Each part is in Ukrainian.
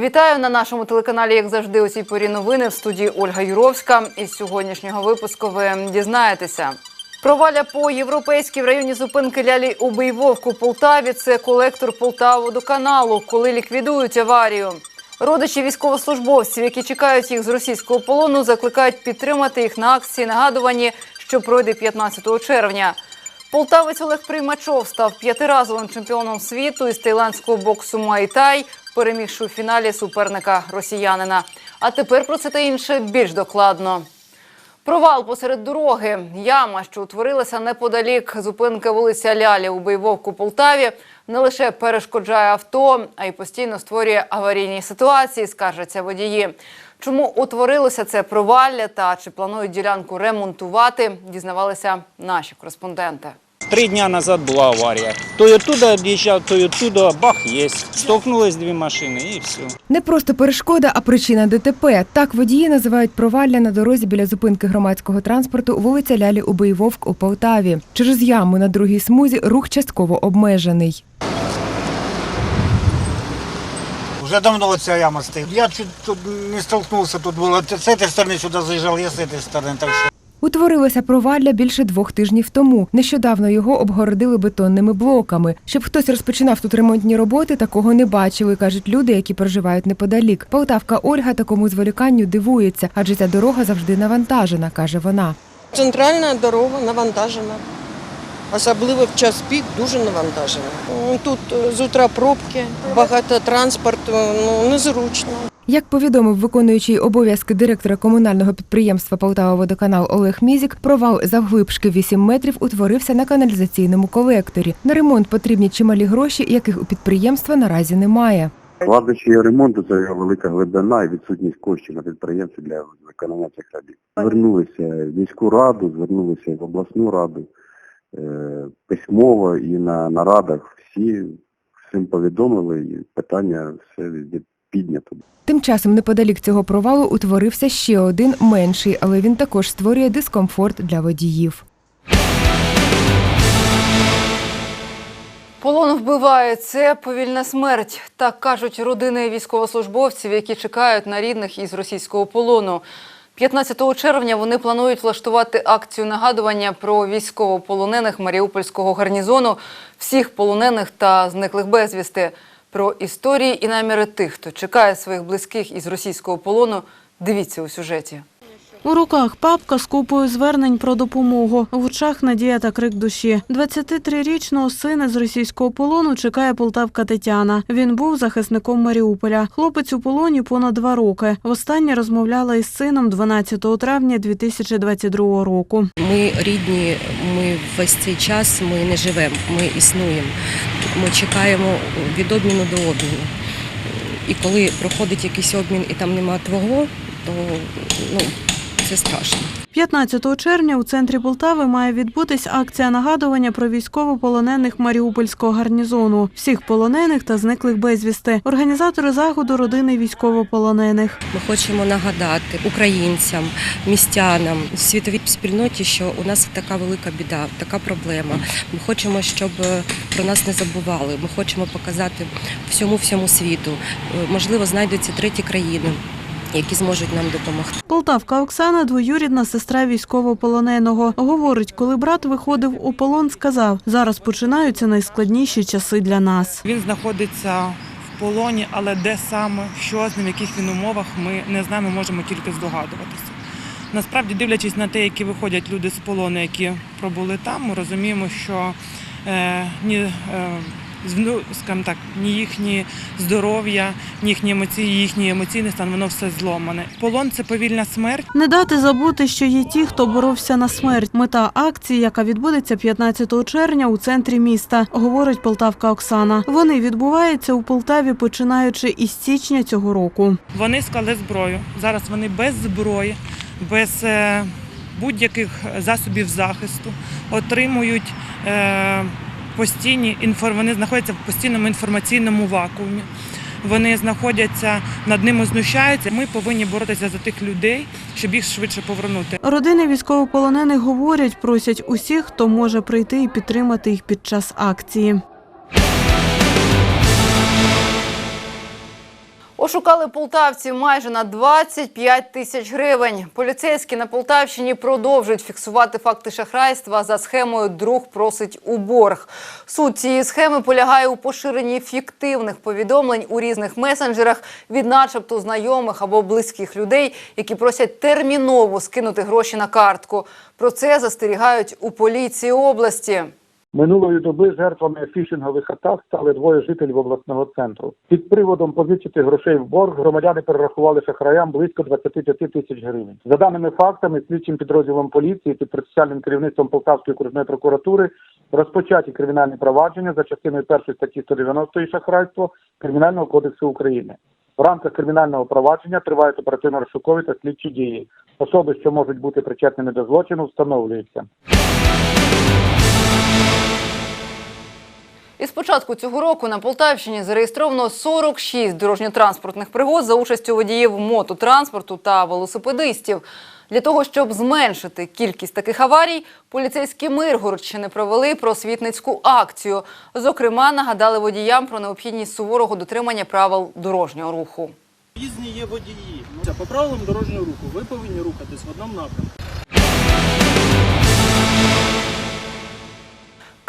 Вітаю на нашому телеканалі, як завжди, у цій порі новини в студії Ольга Юровська. Із сьогоднішнього випуску ви дізнаєтеся. Проваля по європейській в районі зупинки Лялі у Вовк у Полтаві. Це колектор Полтаводоканалу, коли ліквідують аварію. Родичі військовослужбовців, які чекають їх з російського полону, закликають підтримати їх на акції нагадувані, що пройде 15 червня. Полтавець Олег Приймачов став п'ятиразовим чемпіоном світу із тайландського боксу Майтай, перемігши у фіналі суперника росіянина. А тепер про це та інше більш докладно. Провал посеред дороги. Яма, що утворилася неподалік зупинки вулиця Лялі у Бойвовку Полтаві, не лише перешкоджає авто, а й постійно створює аварійні ситуації, скаржаться водії. Чому утворилося це провалля та чи планують ділянку ремонтувати, дізнавалися наші кореспонденти. Три дня назад була аварія. То й оттуда об'їжджав, то й оттуда бах є. Столкнулись дві машини і все. Не просто перешкода, а причина ДТП. Так водії називають провалля на дорозі біля зупинки громадського транспорту вулиця Лялі у Вовк у Полтаві. Через яму на другій смузі рух частково обмежений. Уже давно вот ця яма стоит. Я чуть тут не столкнулся, тут было с этой стороны сюда заезжал, я с этой стороны. Так что Утворилося провалля більше двох тижнів тому. Нещодавно його обгородили бетонними блоками. Щоб хтось розпочинав тут ремонтні роботи, такого не бачили, кажуть люди, які проживають неподалік. Полтавка Ольга такому зволіканню дивується, адже ця дорога завжди навантажена, каже вона. Центральна дорога навантажена. Особливо в час пік дуже навантажена. Тут е, з утра пробки, багато транспорту, ну незручно. Як повідомив виконуючий обов'язки директора комунального підприємства Полтава-Водоканал Олег Мізік, провал завглибшки 8 метрів утворився на каналізаційному колекторі. На ремонт потрібні чималі гроші, яких у підприємства наразі немає. Складнощі ремонту це велика глибина і відсутність коштів на підприємстві для виконання цих робіт. Звернулися в міську раду, звернулися в обласну раду, е, письмово і на нарадах всі всім повідомили, і питання все везде піднято. Тим часом неподалік цього провалу утворився ще один менший, але він також створює дискомфорт для водіїв. Полон вбиває це повільна смерть. Так кажуть родини військовослужбовців, які чекають на рідних із російського полону. 15 червня вони планують влаштувати акцію нагадування про військовополонених Маріупольського гарнізону, всіх полонених та зниклих безвісти. Про історії і наміри тих, хто чекає своїх близьких із російського полону. Дивіться у сюжеті. У руках папка з купою звернень про допомогу. В очах надія та крик душі. 23-річного сина з російського полону чекає полтавка Тетяна. Він був захисником Маріуполя. Хлопець у полоні понад два роки. Востаннє розмовляла із сином 12 травня 2022 року. Ми рідні, ми весь цей час ми не живемо, ми існуємо. Ми чекаємо від обміну до обміну. І коли проходить якийсь обмін і там нема твого, то ну, це страшно. 15 червня у центрі Полтави має відбутись акція нагадування про військовополонених Маріупольського гарнізону, всіх полонених та зниклих безвісти. Організатори заходу родини військовополонених. Ми хочемо нагадати українцям, містянам, світовій спільноті, що у нас така велика біда, така проблема. Ми хочемо, щоб е, про нас не забували. Ми хочемо показати всьому всьому світу. Е, Можливо, знайдуться треті країни, які зможуть нам допомогти. Полтавка Оксана, двоюрідна сестра військовополоненого. Говорить, коли брат виходив у полон, сказав, зараз починаються найскладніші часи для нас. Він знаходиться в полоні, але де саме, що з ним, в яких він умовах, ми не знаємо, можемо тільки здогадуватися. Насправді, дивлячись на те, які виходять люди з полону, які пробули там, ми розуміємо, що е, ні, е, ну, скажімо так, ні їхні здоров'я, ні їхні емоції, їхній емоційний стан, воно все зломане. Полон це повільна смерть. Не дати забути, що є ті, хто боровся на смерть. Мета акції, яка відбудеться 15 червня у центрі міста, говорить полтавка Оксана. Вони відбуваються у Полтаві, починаючи із січня цього року. Вони склали зброю. Зараз вони без зброї, без е, будь-яких засобів захисту отримують е, постійні. Вони знаходяться в постійному інформаційному вакуумі. Вони знаходяться над ними знущаються. Ми повинні боротися за тих людей, щоб їх швидше повернути. Родини військовополонених говорять, просять усіх, хто може прийти і підтримати їх під час акції. Ошукали полтавців майже на 25 тисяч гривень. Поліцейські на Полтавщині продовжують фіксувати факти шахрайства за схемою «Друг просить у борг». Суть цієї схеми полягає у поширенні фіктивних повідомлень у різних месенджерах від начебто знайомих або близьких людей, які просять терміново скинути гроші на картку. Про це застерігають у поліції області. Минулої доби жертвами фішингових атак стали двоє жителів обласного центру. Під приводом позичити грошей в борг громадяни перерахували шахраям близько 25 тисяч гривень. За даними фактами, слідчим підрозділом поліції під процесуальним керівництвом Полтавської окружної прокуратури розпочаті кримінальні провадження за частиною першої статті 190 шахрайство Кримінального кодексу України. В рамках кримінального провадження тривають оперативно-розшукові та слідчі дії. Особи, що можуть бути причетними до злочину, встановлюються. І з початку цього року на Полтавщині зареєстровано 46 дорожньо-транспортних пригод за участю водіїв мототранспорту та велосипедистів. Для того, щоб зменшити кількість таких аварій, поліцейські Миргородщини провели просвітницьку акцію. Зокрема, нагадали водіям про необхідність суворого дотримання правил дорожнього руху. Різні є водії. По правилам дорожнього руху. Ви повинні рухатись в одному напрямку.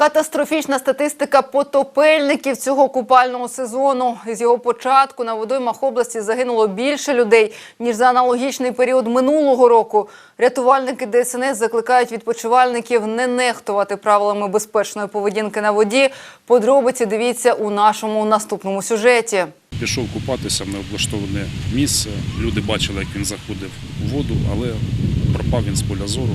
Катастрофічна статистика потопельників цього купального сезону. З його початку на водоймах області загинуло більше людей, ніж за аналогічний період минулого року. Рятувальники ДСНС закликають відпочивальників не нехтувати правилами безпечної поведінки на воді. Подробиці дивіться у нашому наступному сюжеті. Пішов купатися в необлаштоване місце. Люди бачили, як він заходив у воду, але пропав він з поля зору.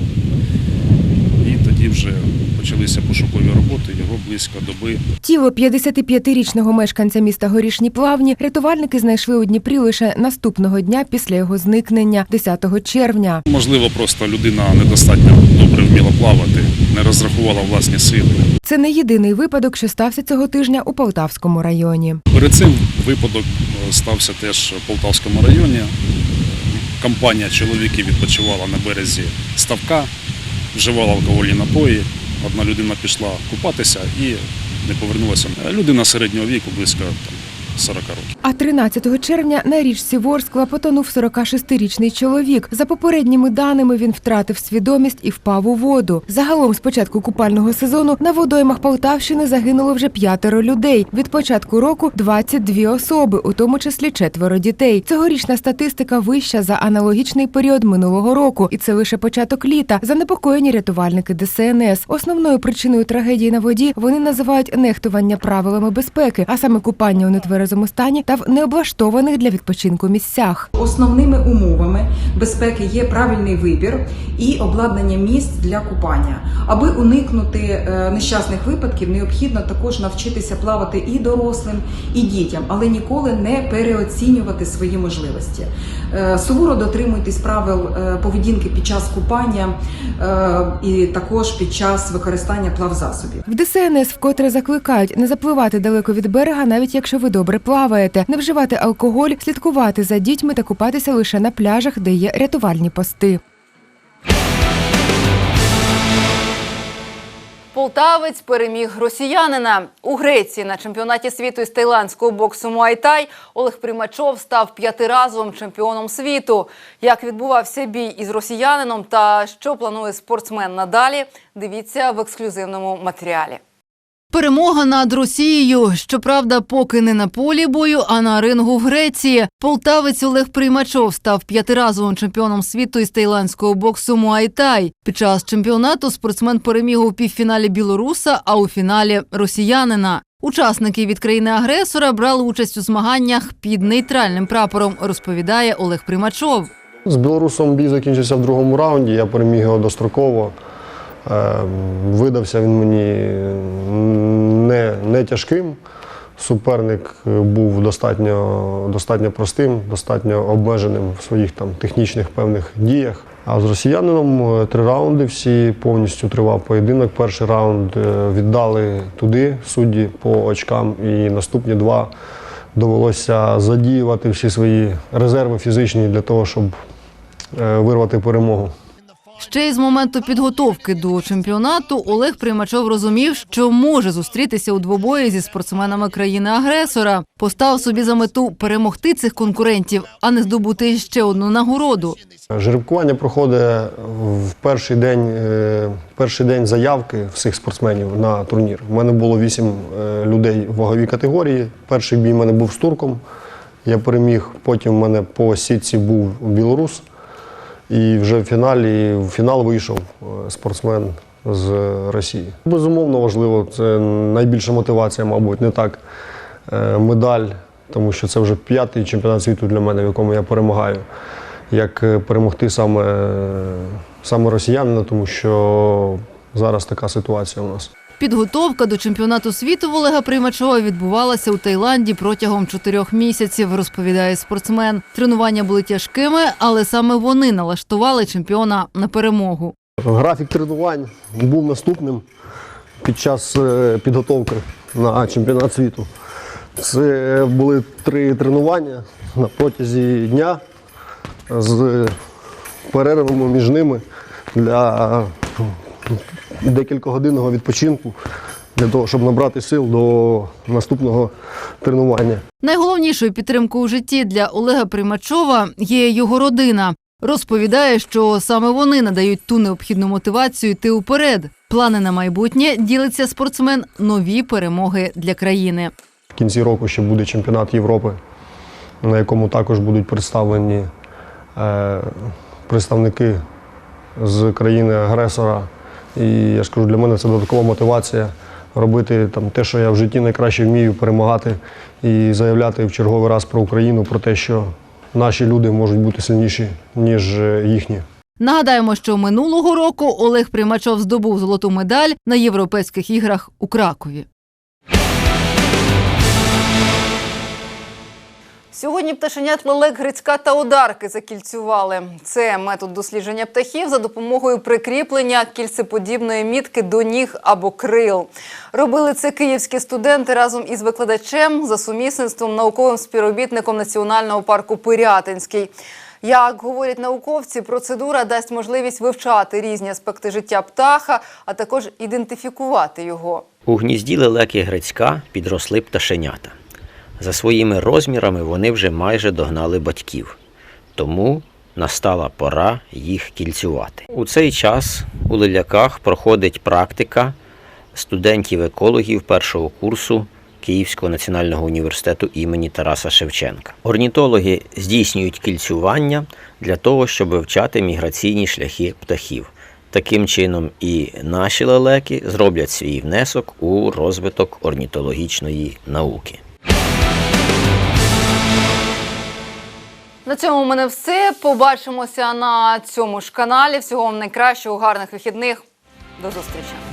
Тоді вже почалися пошукові роботи, його близько доби Тіло 55-річного мешканця міста Горішні Плавні рятувальники знайшли у Дніпрі лише наступного дня після його зникнення, 10 червня. Можливо, просто людина недостатньо добре вміла плавати, не розрахувала власні сили. Це не єдиний випадок, що стався цього тижня у Полтавському районі. Перед цим випадок е, стався теж в Полтавському районі. Компанія чоловіків відпочивала на березі ставка, вживала алкогольні напої. Одна людина пішла купатися і не повернулася. Людина середнього віку, близько 40 років. А 13 червня на річці Ворскла потонув 46-річний чоловік. За попередніми даними він втратив свідомість і впав у воду. Загалом з початку купального сезону на водоймах Полтавщини загинуло вже п'ятеро людей. Від початку року 22 особи, у тому числі четверо дітей. Цьогорічна статистика вища за аналогічний період минулого року, і це лише початок літа. Занепокоєні рятувальники ДСНС. Основною причиною трагедії на воді вони називають нехтування правилами безпеки, а саме купання у нетверезому стані та в необлаштованих для відпочинку місцях. Основними умовами безпеки є правильний вибір і обладнання місць для купання. Аби уникнути е, нещасних випадків, необхідно також навчитися плавати і дорослим, і дітям, але ніколи не переоцінювати свої можливості. Е, Суворо дотримуйтесь правил е, поведінки під час купання і також під час використання плавзасобів. В ДСНС вкотре закликають не запливати далеко від берега, навіть якщо ви добре плаваєте, не вживати алкоголь, слідкувати за дітьми та купатися лише на пляжах, де є рятувальні пости. Полтавець переміг росіянина у Греції на чемпіонаті світу із тайландського боксу Муайтай Олег Примачов став п'ятиразовим чемпіоном світу. Як відбувався бій із росіянином та що планує спортсмен надалі? Дивіться в ексклюзивному матеріалі. Перемога над Росією, щоправда, поки не на полі бою, а на рингу в Греції. Полтавець Олег Приймачов став п'ятиразовим чемпіоном світу із тайландського боксу Муайтай. Під час чемпіонату спортсмен переміг у півфіналі білоруса, а у фіналі росіянина. Учасники від країни-агресора брали участь у змаганнях під нейтральним прапором, розповідає Олег Примачов. З білорусом бій закінчився в другому раунді, я переміг його достроково. Е, Видався він мені не, не тяжким. Суперник був достатньо, достатньо простим, достатньо обмеженим в своїх там, технічних певних діях. А з росіянином е, три раунди всі повністю тривав поєдинок. Перший раунд е, віддали туди судді по очкам, і наступні два довелося задіювати всі свої резерви фізичні для того, щоб е, вирвати перемогу. Ще й з моменту підготовки до чемпіонату Олег Приймачов розумів, що може зустрітися у двобої зі спортсменами країни-агресора. Поставив собі за мету перемогти цих конкурентів, а не здобути ще одну нагороду. Жеребкування проходить в перший день, е, перший день заявки всіх спортсменів на турнір. У мене було вісім е, людей в ваговій категорії. Перший бій в мене був з турком. Я переміг. Потім в мене по сітці був білорус. І вже в фіналі в фінал вийшов е, спортсмен з Росії. Безумовно важливо, це найбільша мотивація, мабуть, не так е, медаль, тому що це вже п'ятий чемпіонат світу для мене, в якому я перемагаю. Як е, перемогти саме, саме росіянина, тому що зараз така ситуація у нас. Підготовка до чемпіонату світу в Олега Приймачова відбувалася у Таїланді протягом чотирьох місяців, розповідає спортсмен. Тренування були тяжкими, але саме вони налаштували чемпіона на перемогу. Графік тренувань був наступним під час е, підготовки на чемпіонат світу. Це були три тренування на протязі дня з перервами між ними для декількогодинного відпочинку для того, щоб набрати сил до наступного тренування. Найголовнішою підтримкою у житті для Олега Примачова є його родина. Розповідає, що саме вони надають ту необхідну мотивацію йти уперед. Плани на майбутнє ділиться спортсмен нові перемоги для країни. В кінці року ще буде чемпіонат Європи, на якому також будуть представлені е, представники з країни-агресора. І я ж кажу, для мене це додаткова мотивація робити там, те, що я в житті найкраще вмію, перемагати і заявляти в черговий раз про Україну, про те, що наші люди можуть бути сильніші, ніж е, їхні. Нагадаємо, що минулого року Олег Примачов здобув золоту медаль на європейських іграх у Кракові. Сьогодні пташенят лелек, грицька та одарки закільцювали. Це метод дослідження птахів за допомогою прикріплення кільцеподібної мітки до ніг або крил. Робили це київські студенти разом із викладачем за сумісництвом науковим співробітником Національного парку Пирятинський. Як говорять науковці, процедура дасть можливість вивчати різні аспекти життя птаха, а також ідентифікувати його. У гнізді лелеки Грицька підросли пташенята. За своїми розмірами вони вже майже догнали батьків, тому настала пора їх кільцювати. У цей час у леляках проходить практика студентів-екологів першого курсу Київського національного університету імені Тараса Шевченка. Орнітологи здійснюють кільцювання для того, щоб вивчати міграційні шляхи птахів. Таким чином, і наші лелеки зроблять свій внесок у розвиток орнітологічної науки. На цьому у мене все. Побачимося на цьому ж каналі. Всього вам найкращого, гарних вихідних. До зустрічі.